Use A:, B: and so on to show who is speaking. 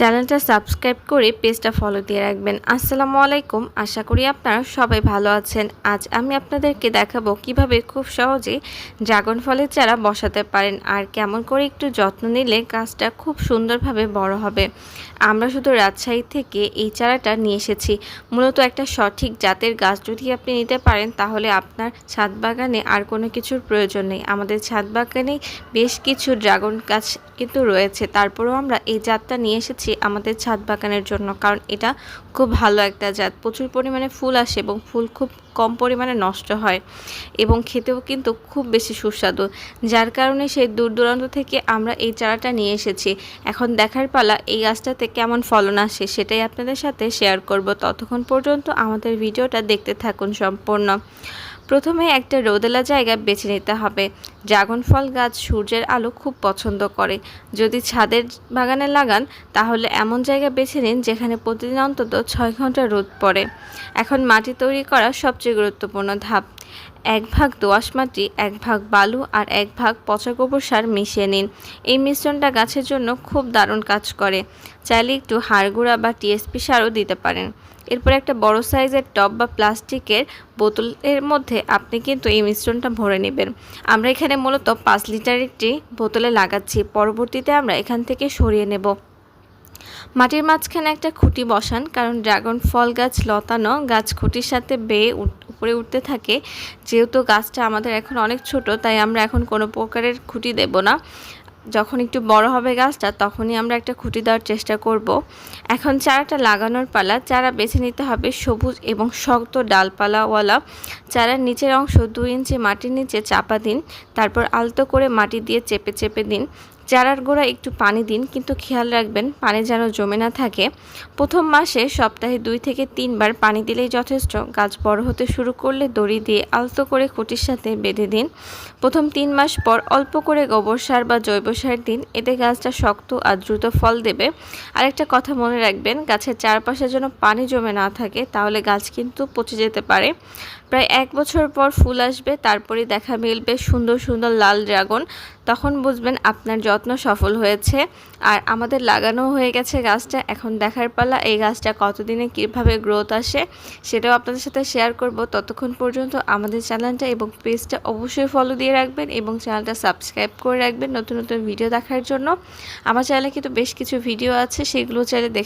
A: চ্যানেলটা সাবস্ক্রাইব করে পেজটা ফলো দিয়ে রাখবেন। আসসালামু আলাইকুম। আশা করি আপনারা সবাই ভালো আছেন। আজ আমি আপনাদেরকে দেখাবো কীভাবে খুব সহজে ড্রাগন ফলের চারা বসাতে পারেন আর কেমন করে একটু যত্ন নিলে গাছটা খুব সুন্দরভাবে বড় হবে। আমরা শুধু রাজশাহী থেকে এই চারাটা নিয়ে এসেছি। মূলত একটা সঠিক জাতের গাছ যদি আপনি নিতে পারেন, তাহলে আপনার ছাদ বাগানে আর কোনো কিছুর প্রয়োজন নেই। আমাদের ছাদ বাগানে বেশ কিছু ড্রাগন গাছ কিন্তু রয়েছে। তারপরেও আমরা এই জাতটা নিয়ে এসেছি আমাদের ছাদ বাগানের জন্য, কারণ এটা খুব ভালো একটা জাত। প্রচুর পরিমাণে ফুল আসে এবং ফুল খুব কম পরিমাণে নষ্ট হয় এবং খেতেও কিন্তু খুব বেশি সুস্বাদু। যার কারণে সেই দূর দূরান্ত থেকে আমরা এই চারাটা নিয়ে এসেছি। এখন দেখার পালা, এই গাছটাতে কেমন ফলন আসে সেটাই আপনাদের সাথে শেয়ার করব। ততক্ষণ পর্যন্ত আমাদের ভিডিওটা দেখতে থাকুন সম্পূর্ণ। প্রথমে একটা রোদেলা জায়গা বেছে নিতে হবে। ড্রাগন ফল গাছ সূর্যের আলো খুব পছন্দ করে। যদি ছাদের বাগানে লাগান, তাহলে এমন জায়গা বেছে নিন যেখানে প্রতিদিন অন্তত ছয় ঘণ্টা রোদ পড়ে। এখন মাটি তৈরি করা সবচেয়ে গুরুত্বপূর্ণ ধাপ। এক ভাগ দোআঁশ মাটি, এক ভাগ বালু আর এক ভাগ পচা গোবর সার মিশিয়ে নিন। এই মিশ্রণটা গাছের জন্য খুব দারুণ কাজ করে। চাইলে একটু হাড়গুঁড়া বা টিএসপি সারও দিতে পারেন। এরপর একটা বড় সাইজের টব বা প্লাস্টিকের বোতলের মধ্যে আপনি কিন্তু এই মিশ্রণটা ভরে নেবেন। আমরা এখানে মূলত পাঁচ লিটার একটি বোতলে লাগাচ্ছি। পরবর্তীতে আমরা এখান থেকে সরিয়ে নেব। মাটির মাঝখানে একটা খুঁটি বসান, কারণ ড্রাগন ফল গাছ লতানো গাছ খুঁটির সাথে বেয়ে উপরে উঠতে থাকে। যেহেতু গাছটা আমাদের এখন অনেক ছোট, তাই আমরা এখন কোনো প্রকারের খুঁটি দেব না। যখন একটু বড় হবে গাছটা, তখনই আমরা একটা খুঁটি দেওয়ার চেষ্টা করব। এখন চারাটা লাগানোর পালা, চারা বেছে নিতে হবে সবুজ এবং শক্ত ডালপালাওয়ালা। চারার নিচের অংশ দুই ইঞ্চি মাটির নিচে চাপা দিন, তারপর আলতো করে মাটি দিয়ে চেপে চেপে দিন। চারার গোড়া একটু পানি দিন, কিন্তু খেয়াল রাখবেন পানি যেন জমে না থাকে। প্রথম মাসে সপ্তাহে দুই থেকে তিনবার পানি দিলেই যথেষ্ট। গাছ বড় হতে শুরু করলে দড়ি দিয়ে আলতো করে খুঁটির সাথে বেঁধে দিন। প্রথম তিন মাস পর অল্প করে গোবর সার বা জৈব সার দিন। এতে গাছটা শক্ত আর দ্রুত ফল দেবে। আরেকটা কথা মনে রাখবেন, গাছের চারপাশে যেন পানি জমে না থাকে, তাহলে গাছ কিন্তু পচে যেতে পারে। প্রায় এক বছর পর ফুল আসবে, তারপরে দেখা মিলবে সুন্দর সুন্দর লাল ড্রাগন। তখন বুঝবেন আপনার যত্ন সফল হয়েছে আর আমাদের লাগানো হয়ে গেছে গাছটা। এখন দেখার পালা, এই গাছটা কতদিনে কীভাবে গ্রোথ আসে সেটাও আপনাদের সাথে শেয়ার করব। ততক্ষণ পর্যন্ত আমাদের চ্যানেলটা এবং পেজটা অবশ্যই ফলো দিয়ে রাখবেন এবং চ্যানেলটা সাবস্ক্রাইব করে রাখবেন নতুন নতুন ভিডিও দেখার জন্য। আমার চ্যানেলে কিন্তু বেশ কিছু ভিডিও আছে, সেগুলো চাইলে দেখে